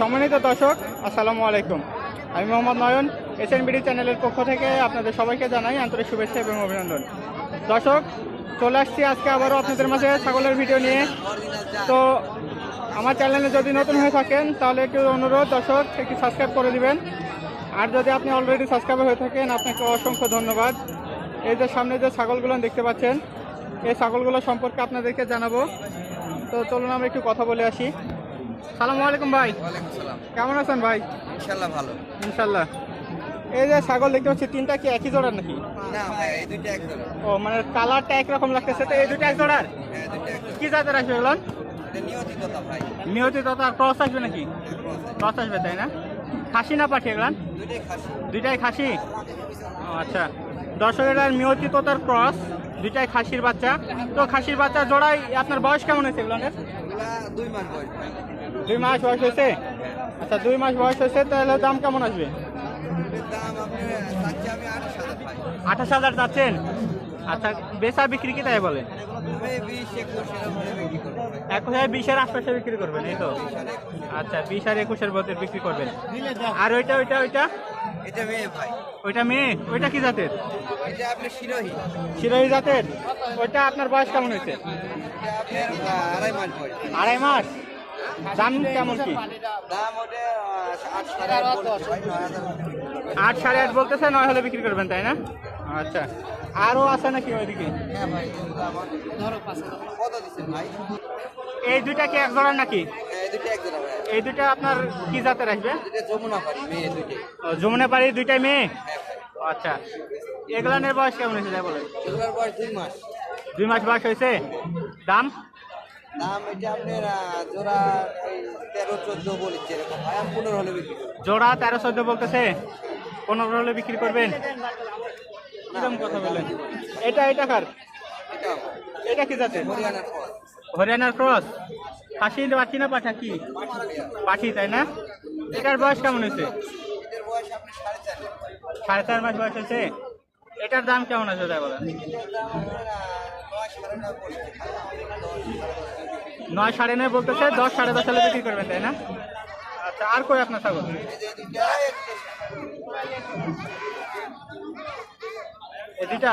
সম্মানিত দর্শক, আসসালামু আলাইকুম। আমি Mohammad Nayan S N BD চ্যানেলের পক্ষ থেকে আপনাদের সবাইকে জানাই আন্তরিক শুভেচ্ছা এবং অভিনন্দন। দর্শক, চলে আসছি আজকে আবারও আপনাদের মাঝে ছাগলের ভিডিও নিয়ে। তো আমার চ্যানেলে যদি নতুন হয়ে থাকেন, তাহলে একটু অনুরোধ, দর্শক, একটু সাবস্ক্রাইব করে দিবেন। আর যদি আপনি অলরেডি সাবস্ক্রাইব হয়ে থাকেন, আপনাকে অসংখ্য ধন্যবাদ। এই যে সামনে যে ছাগলগুলো দেখতে পাচ্ছেন, এই ছাগলগুলো সম্পর্কে আপনাদেরকে জানাব। তো চলুন আমরা একটু কথা বলে আসি। সালামু আলাইকুম ভাই। কেমন আছেন ভাই? ইনশাল্লাহ ভালো। ইনশাল্লাহ। এই যে ছাগল দেখতে পাচ্ছি তিনটা কি একই জোড়ার নাকি? ও মানে কালারটা একরকম লাগতেছে তো এই দুটো এক জোড়ার? হ্যাঁ এক জোড়া কি জাতের আসবে এগুলো এটা নিয়তিততা ভাই। নিয়তি তো তার ক্রস আসবে নাকি? ক্রস আসবে। তাই না? খাসি না পাঠি এগুলান? দুইটাই খাসি। ও, আচ্ছা। দর্শকের মিয়তি তো তার ক্রস দুইটাই খাসির বাচ্চা। তো খাসির বাচ্চা জোড়াই আপনার বয়স কেমন হয়েছে এগুলা দুই মাস বয়স। দুই মাস বয়স হয়েছে? আচ্ছা দুই মাস বয়স হয়েছে তাহলে দাম কেমন আসবে? এটার দাম আপনি চাচ্ছি আমি আঠাশ হাজার চাচ্ছেন? আচ্ছা বেচা বিক্রি কি তাই বলে একুশ হাজার বিশের আশপাশে বিক্রি করবেন এই তো। আচ্ছা বিশ আর একুশের মধ্যে বিক্রি করবেন। আর ওইটা ওইটা ওইটা? এটা মেয়ে ভাই। ওইটা মেয়ে? ওইটা কি জাতের? এটা আপনি শিরোহী। শিরোহী জাতের? ওইটা আপনার বয়স কেমন হয়েছে? এটা আপনার আহ, আড়াই মাস বয়স। আড়াই মাস? দাম কেমন কি? দাম ওটা আট সাড়ে আট বলতেছে নয় হলে বিক্রি করবেন তাই না? আচ্ছা। আরও আছে নাকি ওইদিকে? হ্যাঁ এই দুইটা কি এক জোড়ার নাকি? এই দুইটা আপনার কি জাতের আসবে? যমুনা পাড়ি দুইটাই। মেয়ে? হ্যাঁ ও, আচ্ছা। এগুলানের বয়স কেমন হয়েছে তাই বলে দুই মাস। দুই মাস বয়স হয়েছে? দাম? দাম এটা আপনার জোড়া তেরো চোদ্দ বলেছে এরকম পনেরো হলে বিক্রি জোড়া তেরো চোদ্দ বলতেছে। পনেরো হলে বিক্রি করবেন? কীরকম কথা বলেন? এটা এটা কার? এটা কি পর হরিয়ানার ক্রস খাসি পাখি না, পাঠা কি? পাখি তাই না? এটার বয়স কেমন হয়েছে? সাড়ে চার মাস বয়স হয়েছে? এটার দাম কেমন আছে, তাই বলেন? নয় সাড়ে নয় বলতেছে, দশ সাড়ে দশ হলে বিক্রি করবেন, তাই না? আচ্ছা আর কই আপনার ছাগল? এই যে এই দুইটা একটা এ দুইটা?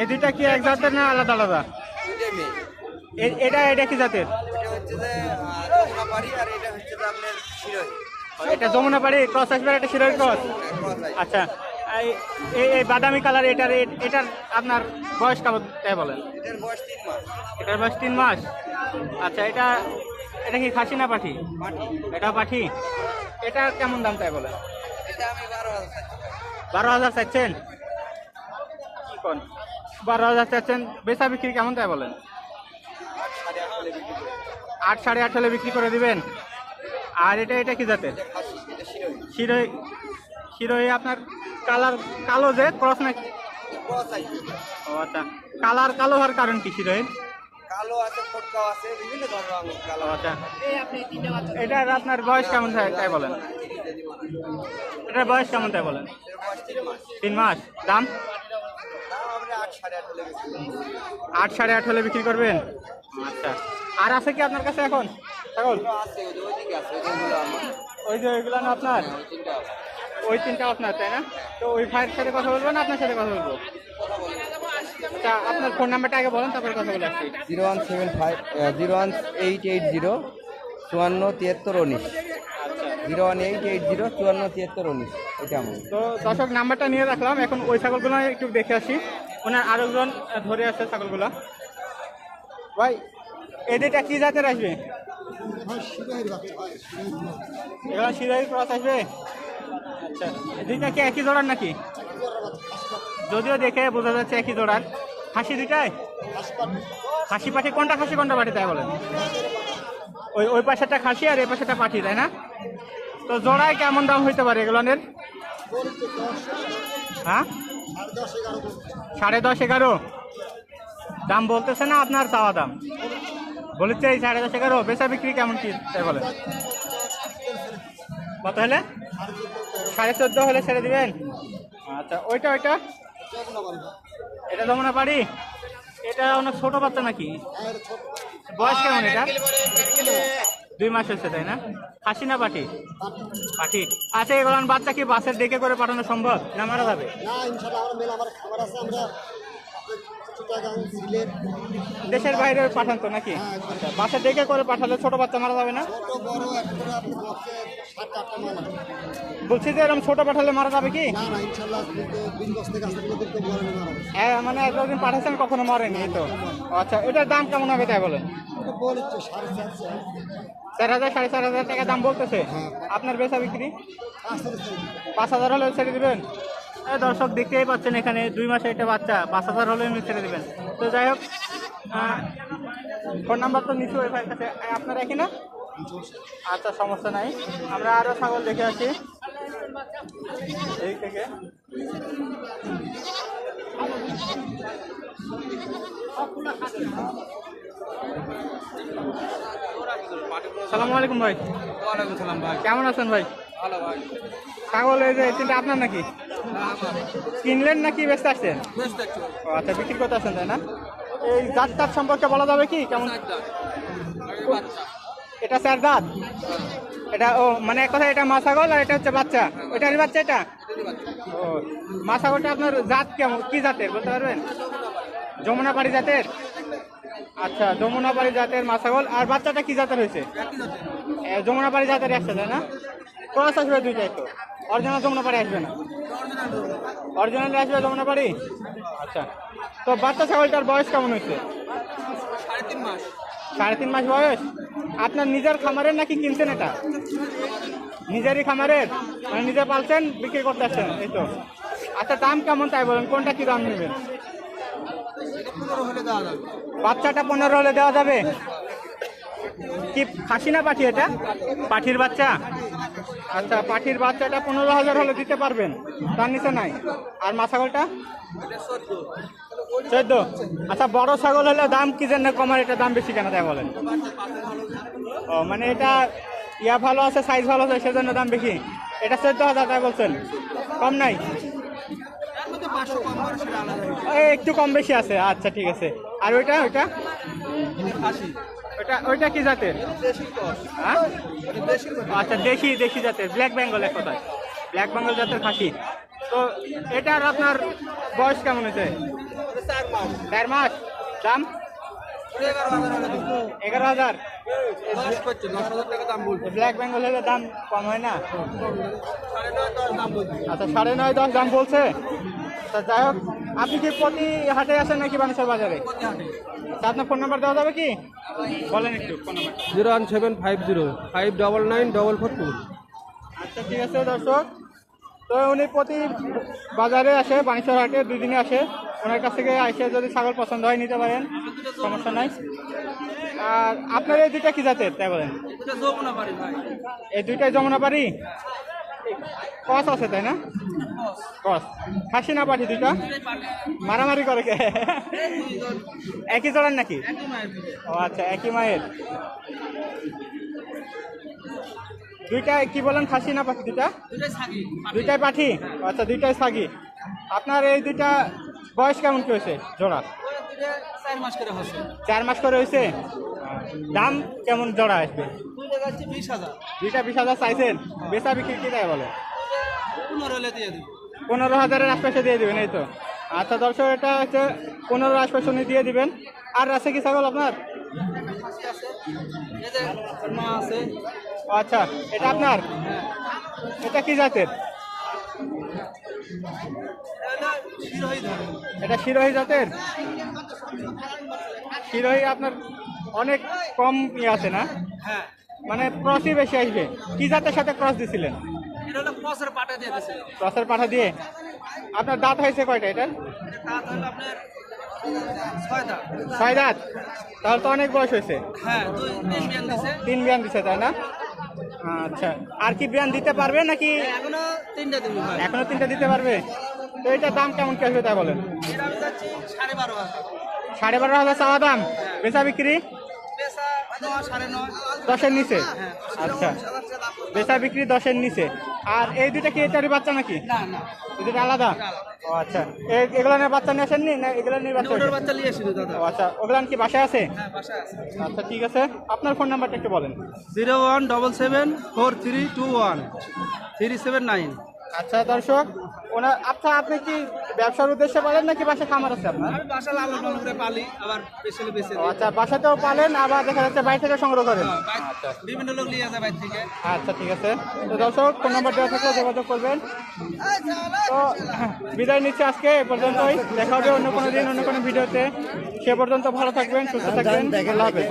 এ দুইটা কি এক না আলাদা আলাদা? এটা এটা কি জাতের? এটা যমুনা পাড়ি ক্রস আসবে এটা শিরোর ক্রস আচ্ছা। এই- বাদামি কালার এটার এটার আপনার বয়স কেমন তাই বলেন? এটার বয়স তিন মাস। এটার বয়স তিন মাস? আচ্ছা এটা এটা কি খাসি না পাঠি? এটা পাঠি? এটা কেমন দাম তাই বলেন? বারো হাজার চাচ্ছি। চাচ্ছেন কি কোন? বারো হাজার চাচ্ছেন বেচা বিক্রি কেমন তাই বলেন আট সাড়ে আট হলে বিক্রি করব আট সাড়ে আট হলে বিক্রি করে দিবেন। আর এটা এটা কি জাতের? শিরোই। শিরোই আপনার কালার কালো যে ক্রস নাকি ও আচ্ছা। কালার কালো হওয়ার কারণ কি শিরোইয়ের? কালো আছে ফটকাও আছে বিভিন্ন ধরনের কালো আচ্ছা। এটার আপনার বয়স কেমন তাই তাই বলেন? এটার বয়স কেমন তাই বলেন? তিন মাস। দাম? আট সাড়ে আট হলে বিক্রি সাড়ে আট হলে বিক্রি করবেন? আচ্ছা। আর আছে কি আপনার কাছে এখন? আছে ওই যে ওইদিকে আছে ওই যেগুলো আমার। ওই যে ওইগুলো না আপনার? ওই তিনটা আছে। ওই তিনটা আপনার তাই না? তো ওই ভাইয়ের সাথে কথা বলব না আপনার সাথে কথা বলব? আচ্ছা আপনার ফোন নাম্বারটা আগে বলেন তারপরে কথা বলে আসছি। Zero one seven five zero one eight eight zero চুয়ান্ন তিয়াত্তর উনিশ। Zero one eight eight zero চুয়ান্ন তিয়াত্তর উনিশ এটা আমার। তো দর্শক নাম্বারটা নিয়ে রাখলাম। এখন ওই ছাগলগুলো একটু দেখে আসি। ওনার আরেকজন ধরে আসছে ছাগলগুলো। ভাই এদেরটা কি জাতের আসবে? এগুলো সিরাই ক্রস আসবে? আচ্ছা দুইটা কি একই জোড়ার নাকি? যদিও দেখে বোঝা যাচ্ছে একই জোড়ার। খাসি দুইটাই? খাসি পাঠি কোনটা খাসি, কোনটা পাঠি তাই বলেন। ওই ওই পাশেটা খাসি আর এই পাশেটা পাঠি তাই না? তো জোড়ায় কেমন দাম হইতে পারে এগুলোনের? হ্যাঁ? সাড়ে দশ এগারো? দাম বলতেছে না আপনার চাওয়া দাম? বলেছে এই সাড়ে দশ এগারো। বেচা বিক্রি কেমন কি তাই বলে? কত হলে? সাড়ে চোদ্দ হলে ছেড়ে দিবেন? আচ্ছা ওইটা ওইটা? এটা যেমন পারি এটা অনেক ছোট বাচ্চা নাকি? বয়স কেমন এটা? দুই মাস হয়েছে, তাই না? খাসি না পাঠি? পাঠি। আচ্ছা এগুলো বাচ্চা কি বাসের ডেকে করে পাঠানো সম্ভব না মারা যাবে? না মেলা আমার খাবার আছে, আমরা সিলেট দেশের বাইরে পাঠান তো নাকি? আচ্ছা বাসের ডেকে করে পাঠালে ছোট বাচ্চা মারা যাবে না? ছোট বড় একবারে আপনি বসে সাত আটটা মালা বলছি যে এরকম ছোট পাঠালে মারা যাবে কি? না না ইনশাল্লাহ বিন বস্তে গাছ থেকে কিন্তু বড় মারা হ্যাঁ মানে এতদিন পাঠাচ্ছেন কখনো মরেনি এই তো। আচ্ছা এটার দাম কেমন হবে তাই বলেন? ওটা সাড়ে চারশো চার হাজার সাড়ে চার হাজার টাকা দাম বলতেছে। আপনার বেচা বিক্রি? পাঁচ হাজার হলে ছেড়ে দিবেন? দর্শক দেখতেই পাচ্ছেন এখানে দুই মাসে একটা বাচ্চা পাঁচ হাজার হলে এমনি ছেড়ে দেবেন। তো যাই হোক ফোন নাম্বার তো নিচু ওই ভাইয়ের কাছে। আপনার একই না আচ্ছা সমস্যা নাই। আমরা আরও ছাগল দেখে আসি। এই থেকে। সালামু আলাইকুম ভাই। ওয়ালাইকুম সালাম ভাই। কেমন আছেন ভাই? ভালো ভাই। ছাগল এই যে তিনটা আপনার নাকি? কিনলেন নাকি বেচতে আসছেন আচ্ছা বিক্রি করতে আসছেন তাই না? এই জাত টাত সম্পর্কে বলা যাবে কি? কেমন? এটা স্যার দাঁত এটা, ও মানে এক কথা এটা মা ছাগল আর এটা হচ্ছে বাচ্চা? এটারই বাচ্চা এটা? ও, মা ছাগলটা আপনার জাত কেমন? কি জাতের, বলতে পারবেন? যমুনাপাড়ি জাতের? আচ্ছা যমুনাপাড়ি জাতের মা ছাগল। আর বাচ্চাটা কি জাতের হয়েছে? যমুনাপাড়ি জাতের তাই না? ক্রস আসবে দুইটাই তো। অরিজিনাল যমুনাপাড়ি আসবে না। অরিজিনাল আসবে যমুনাপাড়ি আচ্ছা। তো বাচ্চা ছাগলটার বয়স কেমন হয়েছে? সাড়ে তিন মাস বয়স। আপনার নিজের খামারের নাকি কিনছেন এটা? নিজেরই খামারের? মানে নিজে পালছেন, বিক্রি করতে আসছেন, এই তো। আচ্ছা দাম কেমন তাই বলেন? কোনটা কি দাম নেবেন? বাচ্চাটা পনেরো হলে দেওয়া যাবে। কি, খাসি না পাঠি এটা? পাঠির বাচ্চা? আচ্ছা পাঠির বাচ্চাটা পনেরো হাজার হলে দিতে পারবেন। তার নিচে নাই। আর মা ছাগলটা চোদ্দ। আচ্ছা বড় ছাগল হলে দাম কি জন্য কমার? এটা দাম বেশি কেন তাই বলেন? ও মানে এটা ইয়া ভালো আছে সাইজ ভালো আছে, সেজন্য দাম বেশি। এটা চোদ্দ হাজার তাই বলছেন? কম নাই? একটু কম বেশি আছে। আচ্ছা ঠিক আছে। আর ওইটা ওইটা? আশি ওইটা কি জাতের? হ্যাঁ? আচ্ছা দেশি দেশি জাতের। ব্ল্যাক বেঙ্গল এক কথায়। ব্ল্যাক বেঙ্গল জাতের খাসি। তো এটার আপনার বয়স কেমন হয়েছে? চার মাস। দাম? এগারো হাজার। ব্ল্যাক বেঙ্গল হলে দাম কম হয় না? আচ্ছা সাড়ে নয়, দশ দাম বলছে। তা যাই হোক আপনি কি প্রতি হাটে আসেন নাকি বানেশ্বর বাজারে? তা আপনার ফোন নাম্বার দেওয়া যাবে কি? বলেন একটু phone number zero one seven five zero five double nine double four two. আচ্ছা ঠিক আছে দর্শক। তো উনি প্রতি বাজারে আসে বানেশ্বর হাটে দুই দিনে আসে। ওনার কাছ থেকে এসে যদি ছাগল পছন্দ হয় নিতে পারেন সমস্যা নাই। আর আপনার এই দুইটা কি জাতের তাই বলেন? এই দুইটাই যমুনা পারি কস আছে তাই না? কস খাসি না পাঠি দুইটা? মারামারি করে কে? একই জোড়ার নাকি? ও আচ্ছা একই মায়ের। দুইটা কি বলেন খাসি না পাখি দুইটা? দুইটাই পাঠি? আচ্ছা দুইটাই ছাগি আপনার এই দুইটা বয়স কেমন কি হয়েছে জোড়া চার মাস করে হয়েছে? দাম কেমন জোড়া আসবে? দুইটা বিশ হাজার চাইছেন বেচা বিক্রি কি তাই বলে? পনেরো হাজারের আশপাশে দিয়ে দিবেন এই তো। আচ্ছা দর্শক এটা হচ্ছে পনেরো আশপাশে উনি দিয়ে দিবেন। আর আছে কি ছাগল আপনার? আচ্ছা এটা আপনার? এটা কি জাতের? এটা শিরোহী জাতের? শিরোহী আপনার অনেক কম ইয়ে আছে না? হ্যাঁ। মানে ক্রসই বেশি আসবে। কি জাতের সাথে ক্রস দিছিলেন? এটা হলো পসের পাটা দিয়ে দিয়েছিল ক্রসের পাঠা দিয়ে? আপনার দাঁত হয়েছে কয়টা এটা কাজ হলো আপনার ছয় দাঁত। তাহলে তো অনেক বয়স হয়েছে। হ্যাঁ তিন বিয়ান দিছে। তাই না? আচ্ছা। আর কি বিয়ান দিতে পারবে নাকি এখনও তিনটা দিবি এখনও তিনটা দিতে পারবে? তো এটার দাম কেমন কি আসবে তাই বলেন? সাড়ে বারো হাজার। চাওয়া দাম? বেচা বিক্রি? দশের নিচে? হ্যাঁ আচ্ছা। বেচা বিক্রি দশের নিচে। আর এই দুইটা কি এটারই বাচ্চা নাকি? দুটো আলাদা? ও আচ্ছা। এ- এগুলো নিয়ে বাচ্চা নিয়ে আসেননি? না এগুলো নিয়ে বাচ্চা বাচ্চা নিয়ে দাদা। ও আচ্ছা। ওগুলো কি হ্যাঁ বাসায় আছে। আচ্ছা ঠিক আছে। আপনার ফোন নাম্বারটা একটু বলেন। Zero one double seven four three two one three seven nine. আচ্ছা দর্শক ওনার আচ্ছা আপনি কি ব্যবসার উদ্দেশ্যে পালেন নাকি বাসা খামার আছে আপনার? আমি বাসা লালন পালন করে পালি আবার স্পেশালি বেঁচে আচ্ছা বাসাতেও পালেন আবার দেখা যাচ্ছে বাইরে থেকে সংগ্রহ করেন? বিভিন্ন লোক নিয়ে যায় বাইর থেকে। আচ্ছা ঠিক আছে। তো দর্শক ফোন নাম্বার দেওয়া থাকলে যোগাযোগ করবেন। তো বিদায় নিচ্ছি আজকে এ পর্যন্তই। দেখা হবে অন্য কোনো দিন অন্য কোনো ভিডিওতে। সে পর্যন্ত ভালো থাকবেন সুস্থ থাকবেন। আল্লাহ হাফেজ।